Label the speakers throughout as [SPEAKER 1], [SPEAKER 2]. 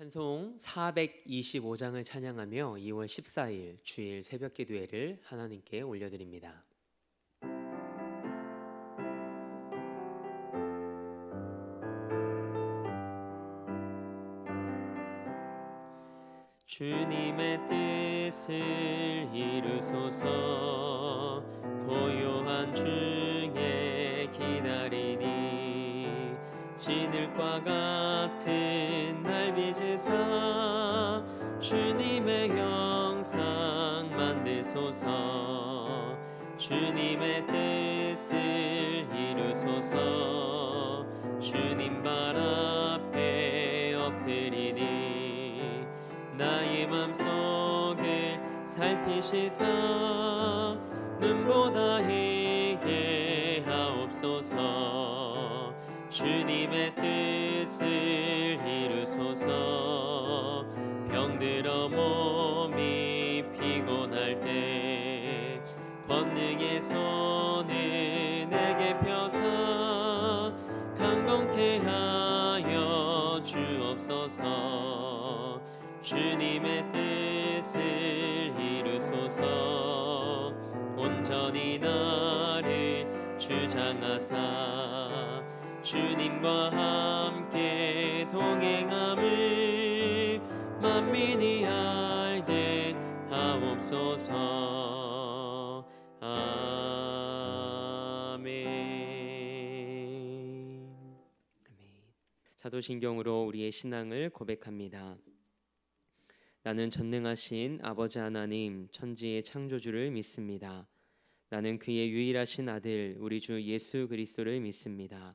[SPEAKER 1] 찬송 425장을 찬양하며 2월 14일 주일 새벽 기도회를 하나님께 올려드립니다. 주님의 뜻을 이루소서 고요한 중에 기다리 니 진흙과 같은 날 빚으사 주님의 영상 만드소서. 주님의 뜻을 이루소서. 주님 발 앞에 엎드리니 나의 맘속을 살피시사. 눈보다 이해하옵소서 주님의 뜻을 이루소서. 병들어 몸이 피곤할 때 권능의 손을 내게 펴사 강건케 하여 주옵소서. 주님의 뜻을 이루소서. 온전히 나를 주장하사 주님과 함께 동행함을 만민이 알게 하옵소서 아멘 사도신경으로 우리의 신앙을 고백합니다. 나는 전능하신 아버지 하나님 천지의 창조주를 믿습니다. 나는 그의 유일하신 아들 우리 주 예수 그리스도를 믿습니다.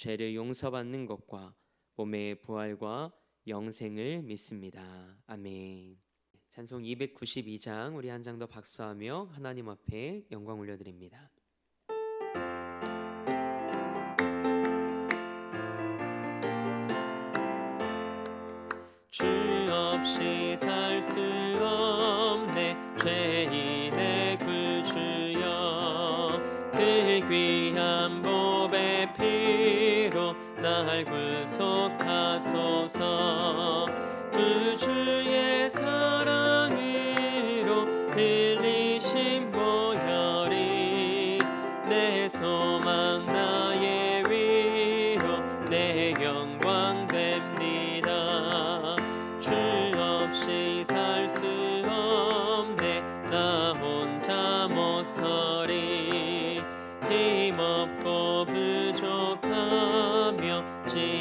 [SPEAKER 1] 죄를 용서받는 것과 몸의 부활과 영생을 믿습니다. 아멘. 찬송 292장 우리 한 장 더 박수하며 하나님 앞에 영광 올려드립니다. 주 없이 살 수 없네 죄인 날 구속하소서. 구주의 부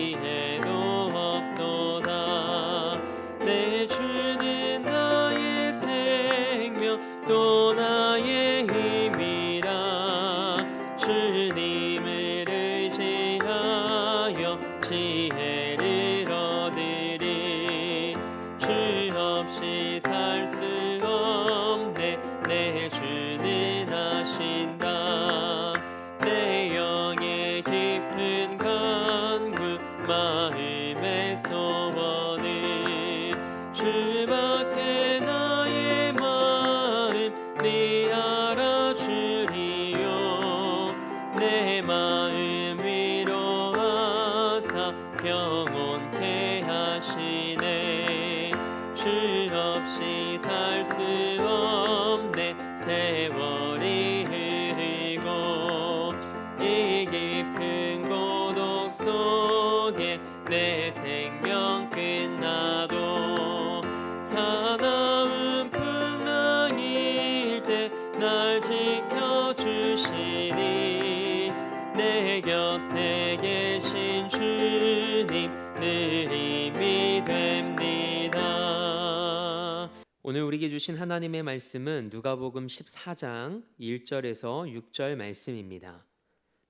[SPEAKER 1] 오늘 우리에게 주신 하나님의 말씀은 누가복음 14장 1절에서 6절 말씀입니다.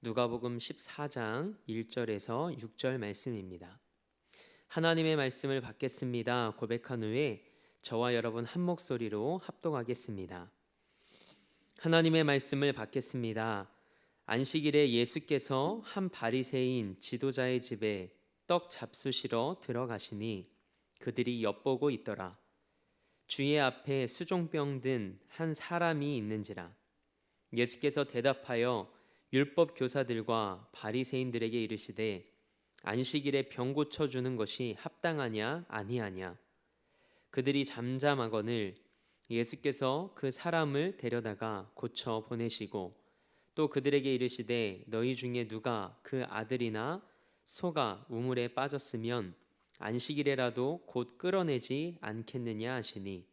[SPEAKER 1] 누가복음 14장 1절에서 6절 말씀입니다. 하나님의 말씀을 받겠습니다. 고백한 후에 저와 여러분 한 목소리로 합동하겠습니다. 하나님의 말씀을 받겠습니다. 안식일에 예수께서 한 바리새인 지도자의 집에 떡 잡수시러 들어가시니 그들이 엿보고 있더라. 주의 앞에 수종병 든 한 사람이 있는지라. 예수께서 대답하여 율법 교사들과 바리새인들에게 이르시되 안식일에 병 고쳐 주는 것이 합당하냐 아니하냐 그들이 잠잠하거늘 예수께서 그 사람을 데려다가 고쳐 보내시고 또 그들에게 이르시되 너희 중에 누가 그 아들이나 소가 우물에 빠졌으면 안식일에라도 곧 끌어내지 않겠느냐 하시니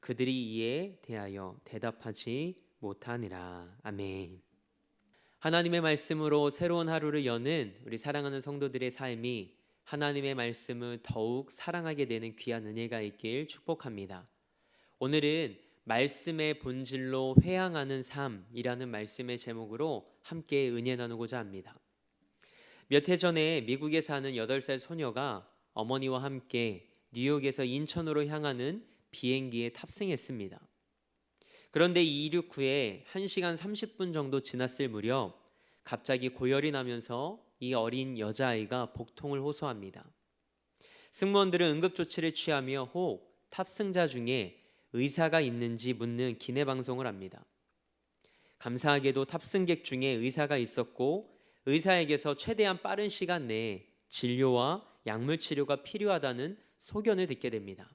[SPEAKER 1] 그들이 이에 대하여 대답하지 못하니라 아멘. 하나님의 말씀으로 새로운 하루를 여는 우리 사랑하는 성도들의 삶이 하나님의 말씀을 더욱 사랑하게 되는 귀한 은혜가 있길 축복합니다. 오늘은 말씀의 본질로 회항하는 삶이라는 말씀의 제목으로 함께 은혜 나누고자 합니다. 몇 해 전에 미국에 사는 8살 소녀가 어머니와 함께 뉴욕에서 인천으로 향하는 비행기에 탑승했습니다. 그런데 이륙 후에 1시간 30분 정도 지났을 무렵 갑자기 고열이 나면서 이 어린 여자아이가 복통을 호소합니다. 승무원들은 응급조치를 취하며 혹 탑승자 중에 의사가 있는지 묻는 기내 방송을 합니다. 감사하게도 탑승객 중에 의사가 있었고 의사에게서 최대한 빠른 시간 내에 진료와 약물 치료가 필요하다는 소견을 듣게 됩니다.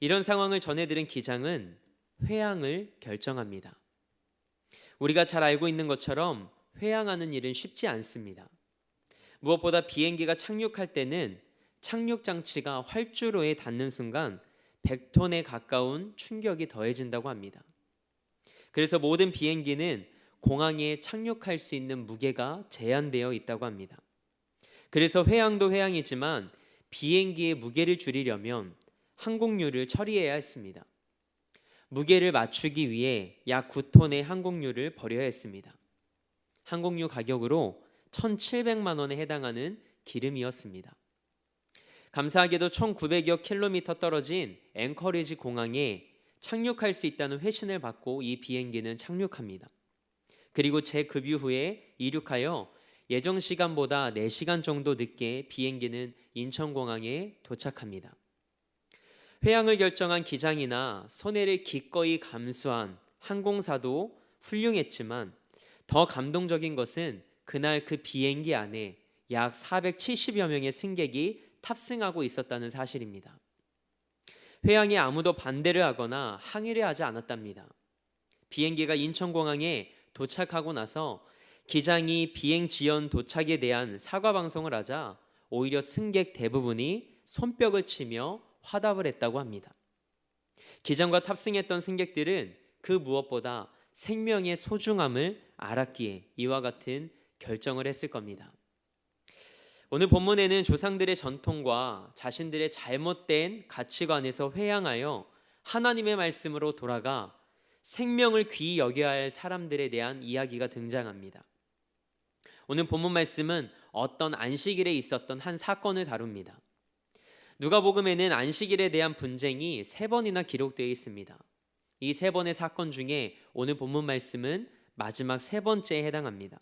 [SPEAKER 1] 이런 상황을 전해들은 기장은 회항을 결정합니다. 우리가 잘 알고 있는 것처럼 회항하는 일은 쉽지 않습니다. 무엇보다 비행기가 착륙할 때는 착륙 장치가 활주로에 닿는 순간 100톤에 가까운 충격이 더해진다고 합니다. 그래서 모든 비행기는 공항에 착륙할 수 있는 무게가 제한되어 있다고 합니다. 그래서 회항도 회항이지만 비행기의 무게를 줄이려면 항공유를 처리해야 했습니다. 무게를 맞추기 위해 약 9톤의 항공유를 버려야 했습니다. 항공유 가격으로 1,700만 원에 해당하는 기름이었습니다. 감사하게도 1,900여 킬로미터 떨어진 앵커리지 공항에 착륙할 수 있다는 회신을 받고 이 비행기는 착륙합니다. 그리고 재급유 후에 이륙하여 예정 시간보다 4시간 정도 늦게 비행기는 인천공항에 도착합니다. 회항을 결정한 기장이나 손해를 기꺼이 감수한 항공사도 훌륭했지만 더 감동적인 것은 그날 그 비행기 안에 약 470여 명의 승객이 탑승하고 있었다는 사실입니다. 회항에 아무도 반대를 하거나 항의를 하지 않았답니다. 비행기가 인천공항에 도착하고 나서 기장이 비행 지연 도착에 대한 사과 방송을 하자 오히려 승객 대부분이 손뼉을 치며 화답을 했다고 합니다. 기장과 탑승했던 승객들은 그 무엇보다 생명의 소중함을 알았기에 이와 같은 결정을 했을 겁니다. 오늘 본문에는 조상들의 전통과 자신들의 잘못된 가치관에서 회양하여 하나님의 말씀으로 돌아가 생명을 귀히 여겨야 할 사람들에 대한 이야기가 등장합니다. 오늘 본문 말씀은 어떤 안식일에 있었던 한 사건을 다룹니다. 누가복음에는 안식일에 대한 분쟁이 세 번이나 기록되어 있습니다. 이 세 번의 사건 중에 오늘 본문 말씀은 마지막 세 번째에 해당합니다.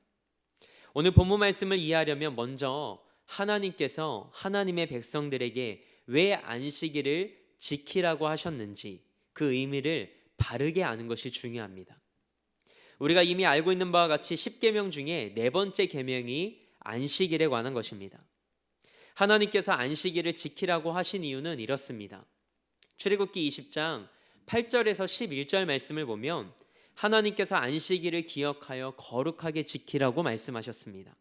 [SPEAKER 1] 오늘 본문 말씀을 이해하려면 먼저 하나님께서 하나님의 백성들에게 왜 안식일을 지키라고 하셨는지 그 의미를 바르게 아는 것이 중요합니다. 우리가 이미 알고 있는 바와 같이 10계명 중에 네 번째 계명이 안식일에 관한 것입니다. 하나님께서 안식일을 지키라고 하신 이유는 이렇습니다. 출애굽기 20장 8절에서 11절 말씀을 보면 하나님께서 안식일을 기억하여 거룩하게 지키라고 말씀하셨습니다.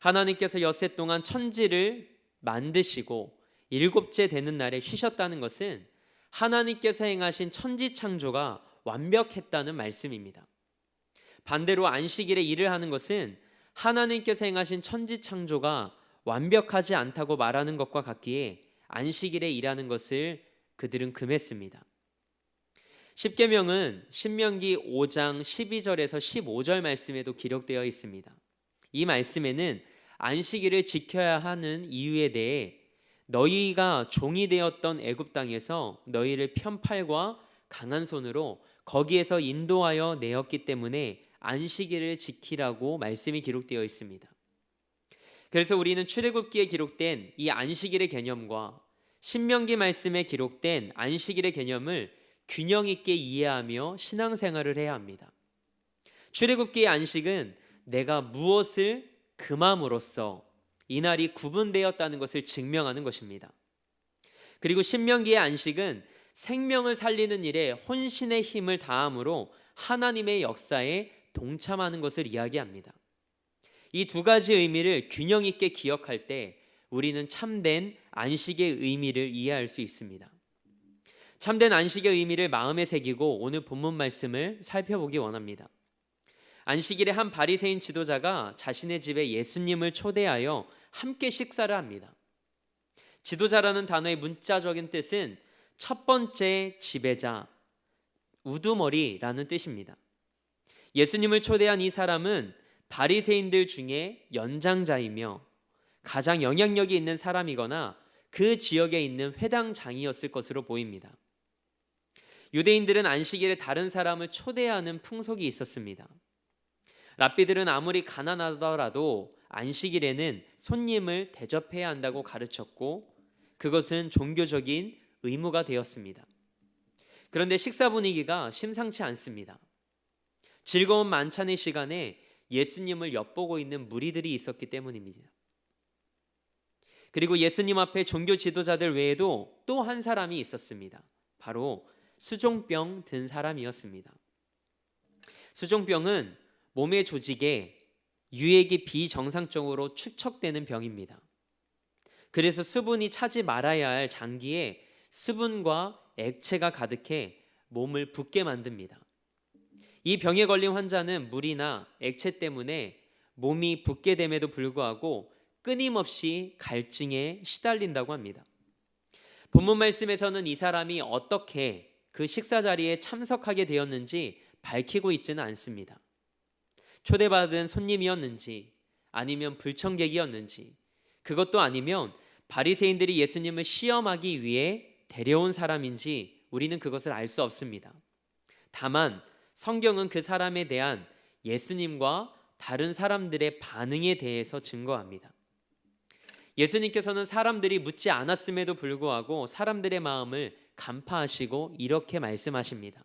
[SPEAKER 1] 하나님께서 엿새 동안 천지를 만드시고 일곱째 되는 날에 쉬셨다는 것은 하나님께서 행하신 천지 창조가 완벽했다는 말씀입니다. 반대로 안식일에 일을 하는 것은 하나님께서 행하신 천지 창조가 완벽하지 않다고 말하는 것과 같기에 안식일에 일하는 것을 그들은 금했습니다. 십계명은 신명기 5장 12절에서 15절 말씀에도 기록되어 있습니다. 이 말씀에는 안식일을 지켜야 하는 이유에 대해 너희가 종이 되었던 애굽 땅에서 너희를 편팔과 강한 손으로 거기에서 인도하여 내었기 때문에 안식일을 지키라고 말씀이 기록되어 있습니다. 그래서 우리는 출애굽기에 기록된 이 안식일의 개념과 신명기 말씀에 기록된 안식일의 개념을 균형 있게 이해하며 신앙생활을 해야 합니다. 출애굽기의 안식은 내가 무엇을 금함으로써 이날이 구분되었다는 것을 증명하는 것입니다. 그리고 신명기의 안식은 생명을 살리는 일에 혼신의 힘을 다함으로 하나님의 역사에 동참하는 것을 이야기합니다. 이 두 가지 의미를 균형 있게 기억할 때 우리는 참된 안식의 의미를 이해할 수 있습니다. 참된 안식의 의미를 마음에 새기고 오늘 본문 말씀을 살펴보기 원합니다. 안식일에 한 바리새인 지도자가 자신의 집에 예수님을 초대하여 함께 식사를 합니다. 지도자라는 단어의 문자적인 뜻은 첫 번째 지배자, 우두머리라는 뜻입니다. 예수님을 초대한 이 사람은 바리새인들 중에 연장자이며 가장 영향력이 있는 사람이거나 그 지역에 있는 회당장이었을 것으로 보입니다. 유대인들은 안식일에 다른 사람을 초대하는 풍속이 있었습니다. 랍비들은 아무리 가난하더라도 안식일에는 손님을 대접해야 한다고 가르쳤고 그것은 종교적인 의무가 되었습니다. 그런데 식사 분위기가 심상치 않습니다. 즐거운 만찬의 시간에 예수님을 엿보고 있는 무리들이 있었기 때문입니다. 그리고 예수님 앞에 종교 지도자들 외에도 또 한 사람이 있었습니다. 바로 수종병 든 사람이었습니다. 수종병은 몸의 조직에 유액이 비정상적으로 축적되는 병입니다. 그래서 수분이 차지 말아야 할 장기에 수분과 액체가 가득해 몸을 붓게 만듭니다. 이 병에 걸린 환자는 물이나 액체 때문에 몸이 붓게 됨에도 불구하고 끊임없이 갈증에 시달린다고 합니다. 본문 말씀에서는 이 사람이 어떻게 그 식사 자리에 참석하게 되었는지 밝히고 있지는 않습니다. 초대받은 손님이었는지 아니면 불청객이었는지 그것도 아니면 바리새인들이 예수님을 시험하기 위해 데려온 사람인지 우리는 그것을 알 수 없습니다. 다만 성경은 그 사람에 대한 예수님과 다른 사람들의 반응에 대해서 증거합니다. 예수님께서는 사람들이 묻지 않았음에도 불구하고 사람들의 마음을 간파하시고 이렇게 말씀하십니다.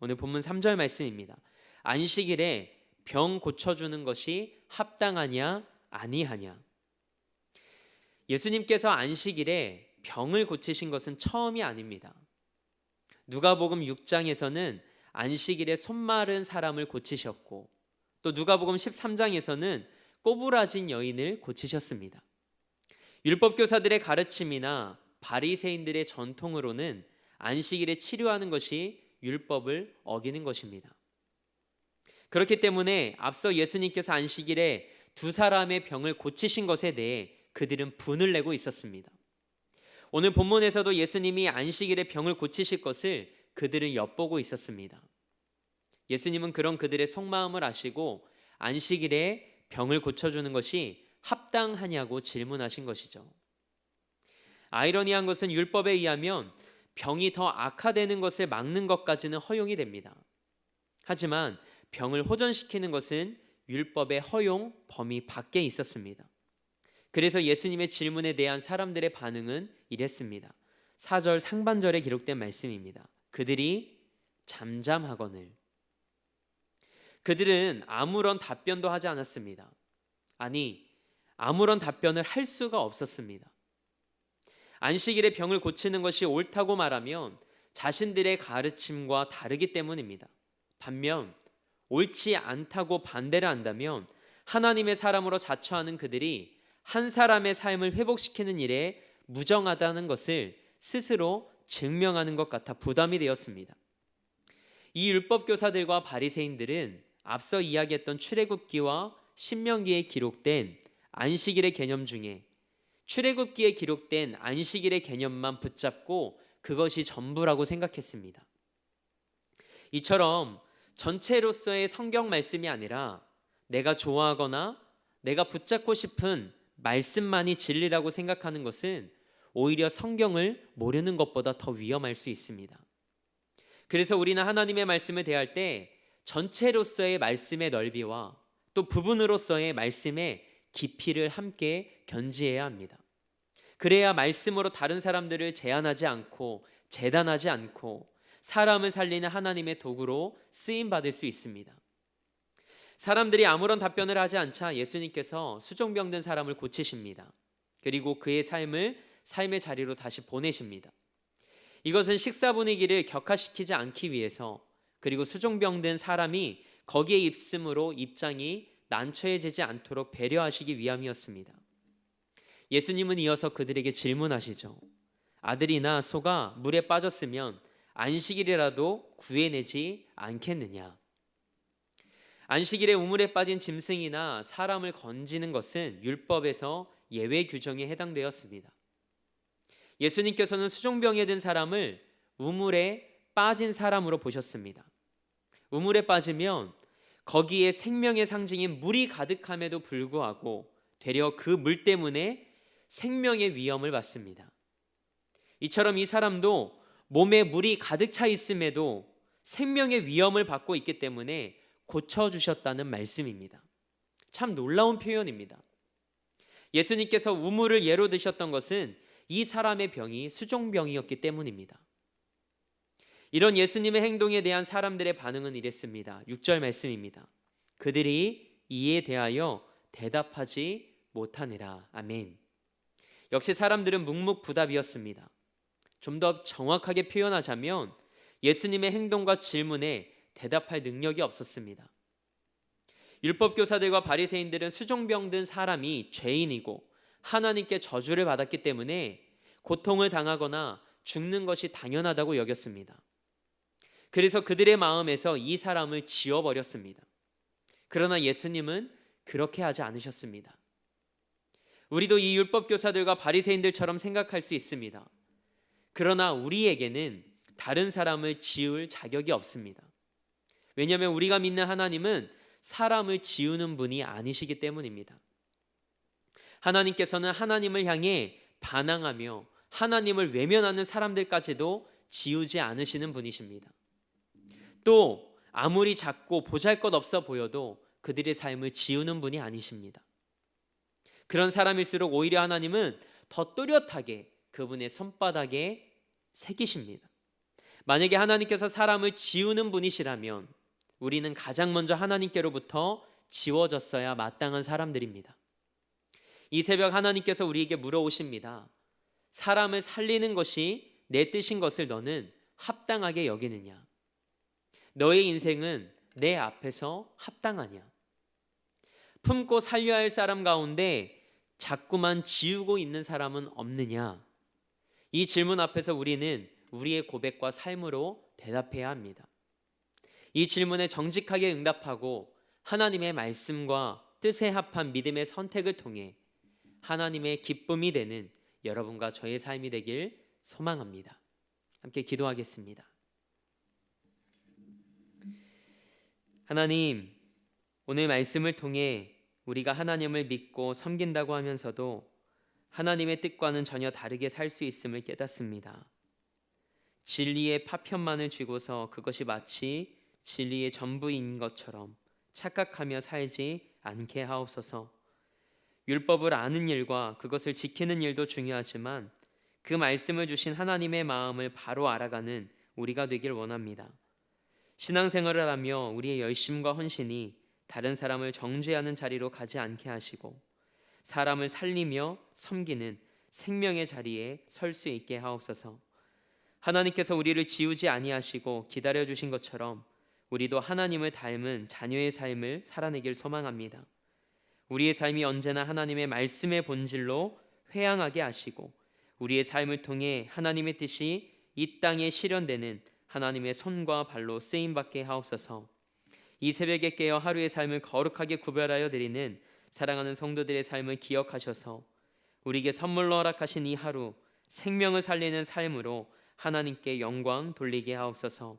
[SPEAKER 1] 오늘 본문 3절 말씀입니다. 안식일에 병 고쳐주는 것이 합당하냐 아니하냐. 예수님께서 안식일에 병을 고치신 것은 처음이 아닙니다. 누가복음 6장에서는 안식일에 손 마른 사람을 고치셨고 또 누가복음 13장에서는 꼬부라진 여인을 고치셨습니다. 율법 교사들의 가르침이나 바리새인들의 전통으로는 안식일에 치료하는 것이 율법을 어기는 것입니다. 그렇기 때문에 앞서 예수님께서 안식일에 두 사람의 병을 고치신 것에 대해 그들은 분을 내고 있었습니다. 오늘 본문에서도 예수님이 안식일에 병을 고치실 것을 그들은 엿보고 있었습니다. 예수님은 그런 그들의 속마음을 아시고 안식일에 병을 고쳐주는 것이 합당하냐고 질문하신 것이죠. 아이러니한 것은 율법에 의하면 병이 더 악화되는 것을 막는 것까지는 허용이 됩니다. 하지만 병을 호전시키는 것은 율법의 허용 범위 밖에 있었습니다. 그래서 예수님의 질문에 대한 사람들의 반응은 이랬습니다. 4절 상반절에 기록된 말씀입니다. 그들이 잠잠하거늘 그들은 아무런 답변도 하지 않았습니다. 아니, 아무런 답변을 할 수가 없었습니다. 안식일에 병을 고치는 것이 옳다고 말하면 자신들의 가르침과 다르기 때문입니다. 반면 옳지 않다고 반대를 한다면 하나님의 사람으로 자처하는 그들이 한 사람의 삶을 회복시키는 일에 무정하다는 것을 스스로 증명하는 것 같아 부담이 되었습니다. 이 율법 교사들과 바리새인들은 앞서 이야기했던 출애굽기와 신명기에 기록된 안식일의 개념 중에 출애굽기에 기록된 안식일의 개념만 붙잡고 그것이 전부라고 생각했습니다. 이처럼 전체로서의 성경 말씀이 아니라 내가 좋아하거나 내가 붙잡고 싶은 말씀만이 진리라고 생각하는 것은 오히려 성경을 모르는 것보다 더 위험할 수 있습니다. 그래서 우리는 하나님의 말씀을 대할 때 전체로서의 말씀의 넓이와 또 부분으로서의 말씀의 깊이를 함께 견지해야 합니다. 그래야 말씀으로 다른 사람들을 제한하지 않고 재단하지 않고 사람을 살리는 하나님의 도구로 쓰임 받을 수 있습니다. 사람들이 아무런 답변을 하지 않자 예수님께서 수종병든 사람을 고치십니다. 그리고 그의 삶을 삶의 자리로 다시 보내십니다. 이것은 식사 분위기를 격화시키지 않기 위해서 그리고 수종병든 사람이 거기에 입음으로 입장이 난처해지지 않도록 배려하시기 위함이었습니다. 예수님은 이어서 그들에게 질문하시죠. 아들이나 소가 물에 빠졌으면 안식일이라도 구해내지 않겠느냐? 안식일에 우물에 빠진 짐승이나 사람을 건지는 것은 율법에서 예외 규정에 해당되었습니다. 예수님께서는 수종병에 든 사람을 우물에 빠진 사람으로 보셨습니다. 우물에 빠지면 거기에 생명의 상징인 물이 가득함에도 불구하고 되려 그 물 때문에 생명의 위험을 받습니다. 이처럼 이 사람도 몸에 물이 가득 차 있음에도 생명의 위험을 받고 있기 때문에 고쳐주셨다는 말씀입니다. 참 놀라운 표현입니다. 예수님께서 우물을 예로 드셨던 것은 이 사람의 병이 수종병이었기 때문입니다. 이런 예수님의 행동에 대한 사람들의 반응은 이랬습니다. 6절 말씀입니다. 그들이 이에 대하여 대답하지 못하느라. 아멘. 역시 사람들은 묵묵부답이었습니다. 좀 더 정확하게 표현하자면 예수님의 행동과 질문에 대답할 능력이 없었습니다. 율법 교사들과 바리새인들은 수종병 든 사람이 죄인이고 하나님께 저주를 받았기 때문에 고통을 당하거나 죽는 것이 당연하다고 여겼습니다. 그래서 그들의 마음에서 이 사람을 지워 버렸습니다. 그러나 예수님은 그렇게 하지 않으셨습니다. 우리도 이 율법 교사들과 바리새인들처럼 생각할 수 있습니다. 그러나 우리에게는 다른 사람을 지울 자격이 없습니다. 왜냐하면 우리가 믿는 하나님은 사람을 지우는 분이 아니시기 때문입니다. 하나님께서는 하나님을 향해 반항하며 하나님을 외면하는 사람들까지도 지우지 않으시는 분이십니다. 또 아무리 작고 보잘것 없어 보여도 그들의 삶을 지우는 분이 아니십니다. 그런 사람일수록 오히려 하나님은 더 또렷하게 그분의 손바닥에 새기십니다. 만약에 하나님께서 사람을 지우는 분이시라면 우리는 가장 먼저 하나님께로부터 지워졌어야 마땅한 사람들입니다. 이 새벽 하나님께서 우리에게 물어오십니다. 사람을 살리는 것이 내 뜻인 것을 너는 합당하게 여기느냐? 너의 인생은 내 앞에서 합당하냐? 품고 살려야 할 사람 가운데 자꾸만 지우고 있는 사람은 없느냐? 이 질문 앞에서 우리는 우리의 고백과 삶으로 대답해야 합니다. 이 질문에 정직하게 응답하고 하나님의 말씀과 뜻에 합한 믿음의 선택을 통해 하나님의 기쁨이 되는 여러분과 저의 삶이 되길 소망합니다. 함께 기도하겠습니다. 하나님, 오늘 말씀을 통해 우리가 하나님을 믿고 섬긴다고 하면서도 하나님의 뜻과는 전혀 다르게 살 수 있음을 깨닫습니다. 진리의 파편만을 쥐고서 그것이 마치 진리의 전부인 것처럼 착각하며 살지 않게 하옵소서. 율법을 아는 일과 그것을 지키는 일도 중요하지만 그 말씀을 주신 하나님의 마음을 바로 알아가는 우리가 되길 원합니다. 신앙생활을 하며 우리의 열심과 헌신이 다른 사람을 정죄하는 자리로 가지 않게 하시고 사람을 살리며 섬기는 생명의 자리에 설 수 있게 하옵소서. 하나님께서 우리를 지우지 아니하시고 기다려 주신 것처럼 우리도 하나님을 닮은 자녀의 삶을 살아내길 소망합니다. 우리의 삶이 언제나 하나님의 말씀의 본질로 회양하게 하시고 우리의 삶을 통해 하나님의 뜻이 이 땅에 실현되는 하나님의 손과 발로 쓰임 받게 하옵소서. 이 새벽에 깨어 하루의 삶을 거룩하게 구별하여 드리는 사랑하는 성도들의 삶을 기억하셔서 우리에게 선물로 허락하신 이 하루 생명을 살리는 삶으로 하나님께 영광 돌리게 하옵소서.